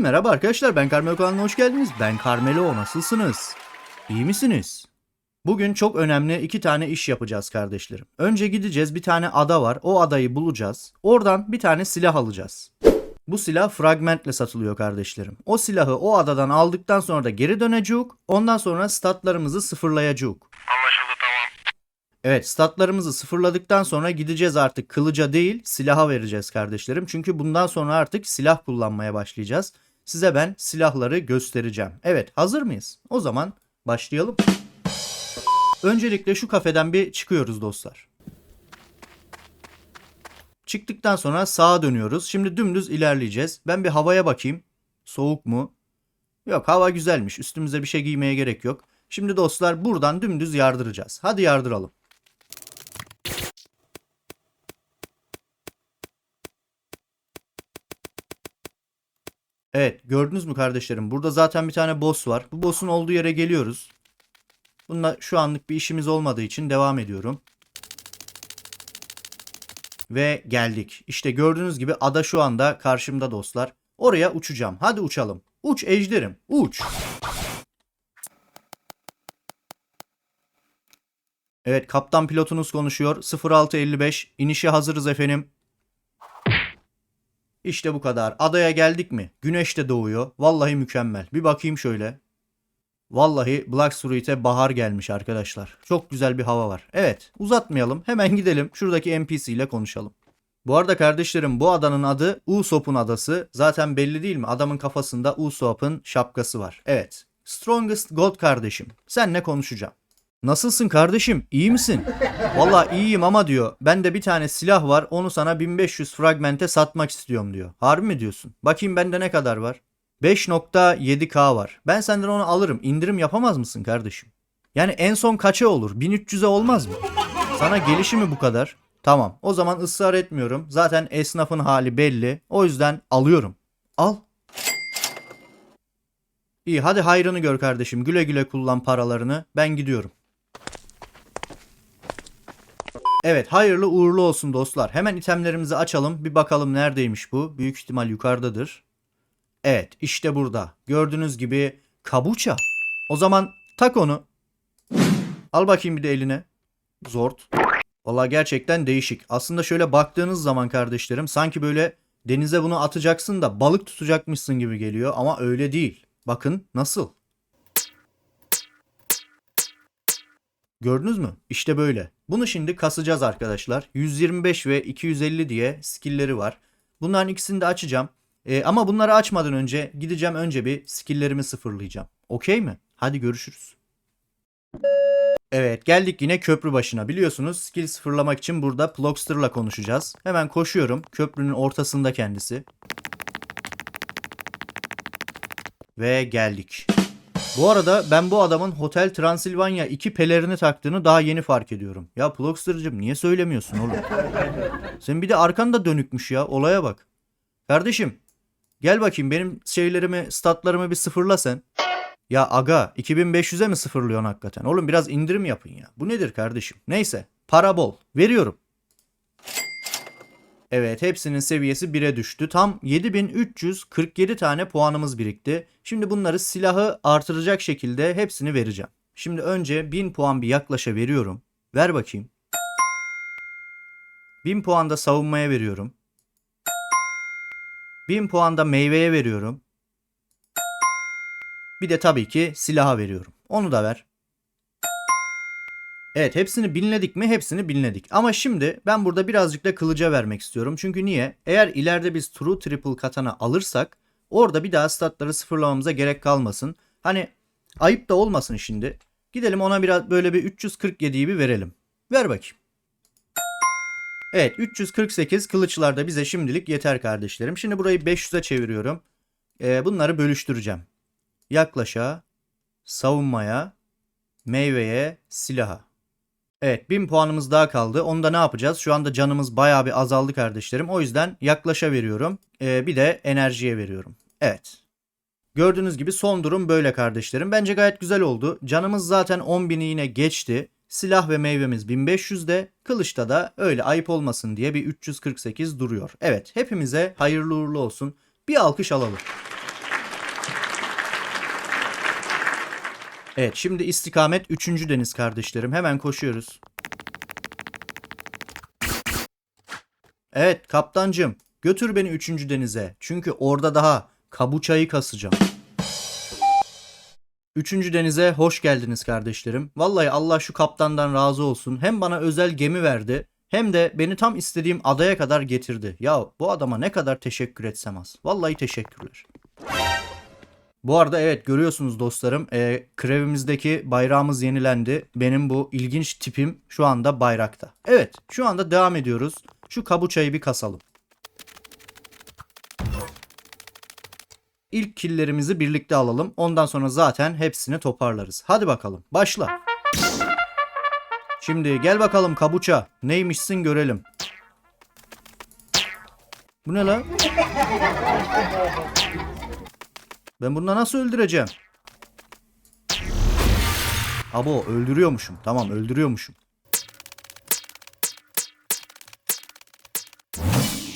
Merhaba arkadaşlar ben Carmelo kanalına hoş geldiniz. Ben Carmelo nasılsınız? İyi misiniz? Bugün çok önemli iki tane iş yapacağız kardeşlerim. Önce gideceğiz bir tane ada var. O adayı bulacağız. Oradan bir tane silah alacağız. Bu silah fragmentle satılıyor kardeşlerim. O silahı o adadan aldıktan sonra da geri döneceğiz. Ondan sonra statlarımızı sıfırlayacağız. Anlaşıldı tamam. Evet statlarımızı sıfırladıktan sonra gideceğiz artık kılıca değil silaha vereceğiz kardeşlerim. Çünkü bundan sonra artık silah kullanmaya başlayacağız. Size ben silahları göstereceğim. Evet hazır mıyız? O zaman başlayalım. Öncelikle şu kafeden bir çıkıyoruz dostlar. Çıktıktan sonra sağa dönüyoruz. Şimdi dümdüz ilerleyeceğiz. Ben bir havaya bakayım. Soğuk mu? Yok hava güzelmiş. Üstümüze bir şey giymeye gerek yok. Şimdi dostlar buradan dümdüz yardıracağız. Hadi yardıralım. Evet gördünüz mü kardeşlerim? Burada zaten bir tane boss var. Bu boss'un olduğu yere geliyoruz. Bununla şu anlık bir işimiz olmadığı için devam ediyorum. Ve geldik. İşte gördüğünüz gibi ada şu anda karşımda dostlar. Oraya uçacağım. Hadi uçalım. Uç ejderim. Uç. Evet kaptan pilotunuz konuşuyor. 0655 inişe hazırız efendim. İşte bu kadar. Adaya geldik mi? Güneş de doğuyor. Vallahi mükemmel. Bir bakayım şöyle. Vallahi Black Street'e bahar gelmiş arkadaşlar. Çok güzel bir hava var. Evet uzatmayalım. Hemen gidelim. Şuradaki NPC ile konuşalım. Bu arada kardeşlerim bu adanın adı Usopp'un adası. Zaten belli değil mi? Adamın kafasında Usopp'un şapkası var. Evet. Strongest God kardeşim. Senle konuşacağım. Nasılsın kardeşim? İyi misin? Valla iyiyim ama diyor. Bende bir tane silah var. Onu sana 1500 fragmente satmak istiyorum diyor. Harbi mi diyorsun? Bakayım bende ne kadar var? 5.7k var. Ben senden onu alırım. İndirim yapamaz mısın kardeşim? Yani en son kaça olur? 1300'e olmaz mı? Sana gelişi mi bu kadar? Tamam. O zaman ısrar etmiyorum. Zaten esnafın hali belli. O yüzden alıyorum. Al. İyi hadi hayrını gör kardeşim. Güle güle kullan paralarını. Ben gidiyorum. Evet hayırlı uğurlu olsun dostlar. Hemen itemlerimizi açalım. Bir bakalım neredeymiş bu. Büyük ihtimal yukarıdadır. Evet işte burada. Gördüğünüz gibi kabuça. O zaman tak onu. Al bakayım bir de eline. Zort. Valla gerçekten değişik. Aslında şöyle baktığınız zaman kardeşlerim sanki böyle denize bunu atacaksın da balık tutacakmışsın gibi geliyor ama öyle değil. Bakın nasıl. Gördünüz mü? İşte böyle. Bunu şimdi kasacağız arkadaşlar. 125 ve 250 diye skill'leri var. Bunların ikisini de açacağım. Ee, ama bunları açmadan önce gideceğim önce bir skill'lerimi sıfırlayacağım. Okey mi? Hadi görüşürüz. Evet geldik yine köprü başına. Biliyorsunuz skill sıfırlamak için burada Plogster'la konuşacağız. Hemen koşuyorum. Köprünün ortasında kendisi. Ve geldik. Bu arada ben bu adamın Hotel Transilvanya 2 pelerini taktığını daha yeni fark ediyorum. Ya Plogster'cım niye söylemiyorsun oğlum? Sen bir de arkan da dönükmüş ya. Olaya bak. Kardeşim gel bakayım benim şeylerimi statlarımı bir sıfırla sen. Ya aga 2500'e mi sıfırlıyorsun hakikaten? Oğlum biraz indirim yapın ya. Bu nedir kardeşim? Neyse para bol. Veriyorum. Evet hepsinin seviyesi 1'e düştü. Tam 7347 tane puanımız birikti. Şimdi bunları silahı artıracak şekilde hepsini vereceğim. Şimdi önce 1000 puan bir yaklaşa veriyorum. Ver bakayım. 1000 puan da savunmaya veriyorum. 1000 puan da meyveye veriyorum. Bir de tabii ki silaha veriyorum. Onu da ver. Evet hepsini binledik mi? Hepsini binledik. Ama şimdi ben burada birazcık da kılıca vermek istiyorum. Çünkü niye? Eğer ileride biz true triple katana alırsak orada bir daha statları sıfırlamamıza gerek kalmasın. Hani ayıp da olmasın şimdi. Gidelim ona biraz böyle bir 347'yi bir verelim. Ver bakayım. Evet 348 kılıçlar da bize şimdilik yeter kardeşlerim. Şimdi burayı 500'e çeviriyorum. Ee, bunları bölüştüreceğim. Yaklaşa, savunmaya, meyveye, silaha. Evet 1000 puanımız daha kaldı. Onu da ne yapacağız? Şu anda canımız bayağı bir azaldı kardeşlerim. O yüzden yaklaşa veriyorum. Ee, bir de enerjiye veriyorum. Evet. Gördüğünüz gibi son durum böyle kardeşlerim. Bence gayet güzel oldu. Canımız zaten 10.000'i yine geçti. Silah ve meyvemiz 1500'de. Kılıçta da öyle ayıp olmasın diye bir 348 duruyor. Evet hepimize hayırlı uğurlu olsun. Bir alkış alalım. Evet şimdi istikamet 3. deniz kardeşlerim. Hemen koşuyoruz. Evet kaptancım götür beni 3. denize. Çünkü orada daha kabuçayı kasacağım. Üçüncü denize hoş geldiniz kardeşlerim. Vallahi Allah şu kaptandan razı olsun. Hem bana özel gemi verdi hem de beni tam istediğim adaya kadar getirdi. Ya bu adama ne kadar teşekkür etsem az. Vallahi teşekkürler. Bu arada evet görüyorsunuz dostlarım e, krevimizdeki bayrağımız yenilendi. Benim bu ilginç tipim şu anda bayrakta. Evet şu anda devam ediyoruz. Şu kabuçayı bir kasalım. İlk killerimizi birlikte alalım. Ondan sonra zaten hepsini toparlarız. Hadi bakalım başla. Şimdi gel bakalım kabuça. Neymişsin görelim. Bu ne lan? Ben bunu nasıl öldüreceğim? Abo öldürüyormuşum. Tamam öldürüyormuşum.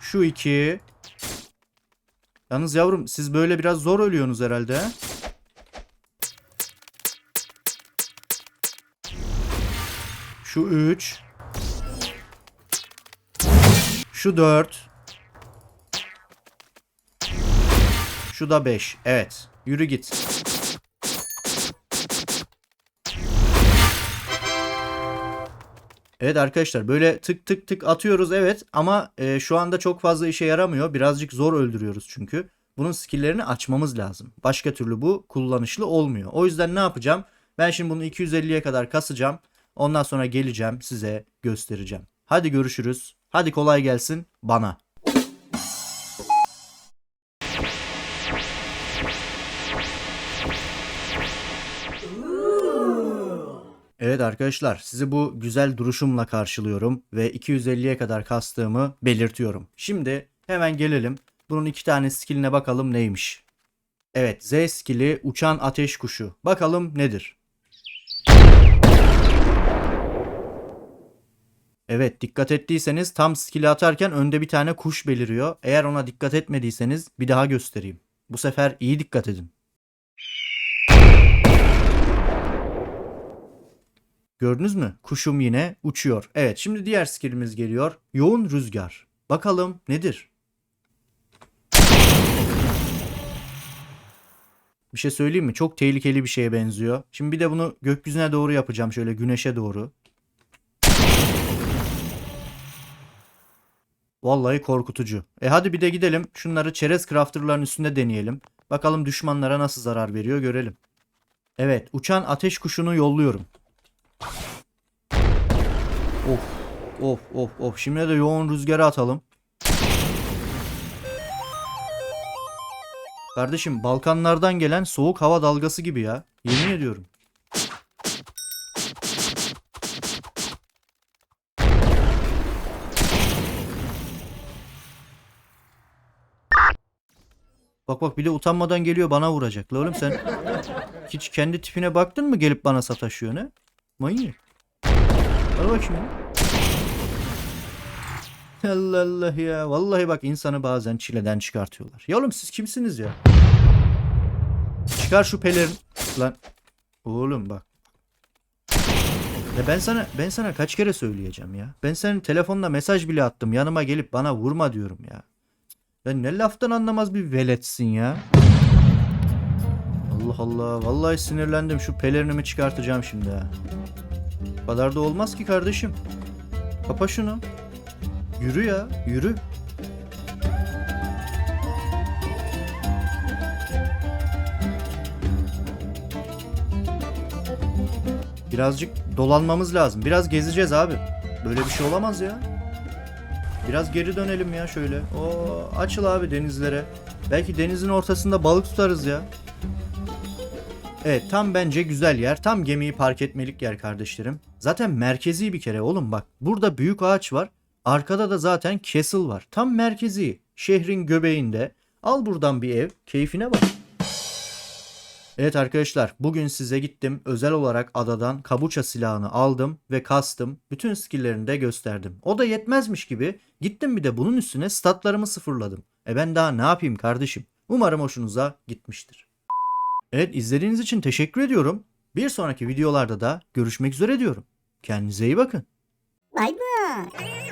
Şu iki. Yalnız yavrum siz böyle biraz zor ölüyorsunuz herhalde. he? Şu üç. Şu dört. Şu da 5. Evet. Yürü git. Evet arkadaşlar böyle tık tık tık atıyoruz evet ama e, şu anda çok fazla işe yaramıyor. Birazcık zor öldürüyoruz çünkü. Bunun skill'lerini açmamız lazım. Başka türlü bu kullanışlı olmuyor. O yüzden ne yapacağım? Ben şimdi bunu 250'ye kadar kasacağım. Ondan sonra geleceğim size göstereceğim. Hadi görüşürüz. Hadi kolay gelsin bana. Evet arkadaşlar sizi bu güzel duruşumla karşılıyorum ve 250'ye kadar kastığımı belirtiyorum. Şimdi hemen gelelim bunun iki tane skilline bakalım neymiş. Evet Z skilli uçan ateş kuşu. Bakalım nedir? Evet dikkat ettiyseniz tam skill'i atarken önde bir tane kuş beliriyor. Eğer ona dikkat etmediyseniz bir daha göstereyim. Bu sefer iyi dikkat edin. Gördünüz mü? Kuşum yine uçuyor. Evet şimdi diğer skillimiz geliyor. Yoğun rüzgar. Bakalım nedir? Bir şey söyleyeyim mi? Çok tehlikeli bir şeye benziyor. Şimdi bir de bunu gökyüzüne doğru yapacağım. Şöyle güneşe doğru. Vallahi korkutucu. E hadi bir de gidelim. Şunları çerez crafter'ların üstünde deneyelim. Bakalım düşmanlara nasıl zarar veriyor görelim. Evet uçan ateş kuşunu yolluyorum. Of of of of. Şimdi de yoğun rüzgarı atalım. Kardeşim Balkanlardan gelen soğuk hava dalgası gibi ya. Yemin ediyorum. Bak bak bir de utanmadan geliyor bana vuracak. La oğlum sen hiç kendi tipine baktın mı gelip bana sataşıyor ne? Manyak. Al bak şimdi. Allah Allah ya. Vallahi bak insanı bazen çileden çıkartıyorlar. Ya oğlum siz kimsiniz ya? Çıkar şu pelerin. Lan. Oğlum bak. Ya ben sana ben sana kaç kere söyleyeceğim ya. Ben senin telefonla mesaj bile attım. Yanıma gelip bana vurma diyorum ya. Ben ne laftan anlamaz bir veletsin ya. Allah Allah. Vallahi sinirlendim. Şu pelerinimi çıkartacağım şimdi ha. Kadar da olmaz ki kardeşim. Kapa şunu. Yürü ya, yürü. Birazcık dolanmamız lazım. Biraz gezeceğiz abi. Böyle bir şey olamaz ya. Biraz geri dönelim ya şöyle. O açıl abi denizlere. Belki denizin ortasında balık tutarız ya. Evet tam bence güzel yer. Tam gemiyi park etmelik yer kardeşlerim. Zaten merkezi bir kere oğlum bak. Burada büyük ağaç var. Arkada da zaten castle var. Tam merkezi. Şehrin göbeğinde. Al buradan bir ev. Keyfine bak. Evet arkadaşlar bugün size gittim özel olarak adadan kabuça silahını aldım ve kastım bütün skilllerini de gösterdim. O da yetmezmiş gibi gittim bir de bunun üstüne statlarımı sıfırladım. E ben daha ne yapayım kardeşim? Umarım hoşunuza gitmiştir. Evet izlediğiniz için teşekkür ediyorum. Bir sonraki videolarda da görüşmek üzere diyorum. Kendinize iyi bakın. Bay bay.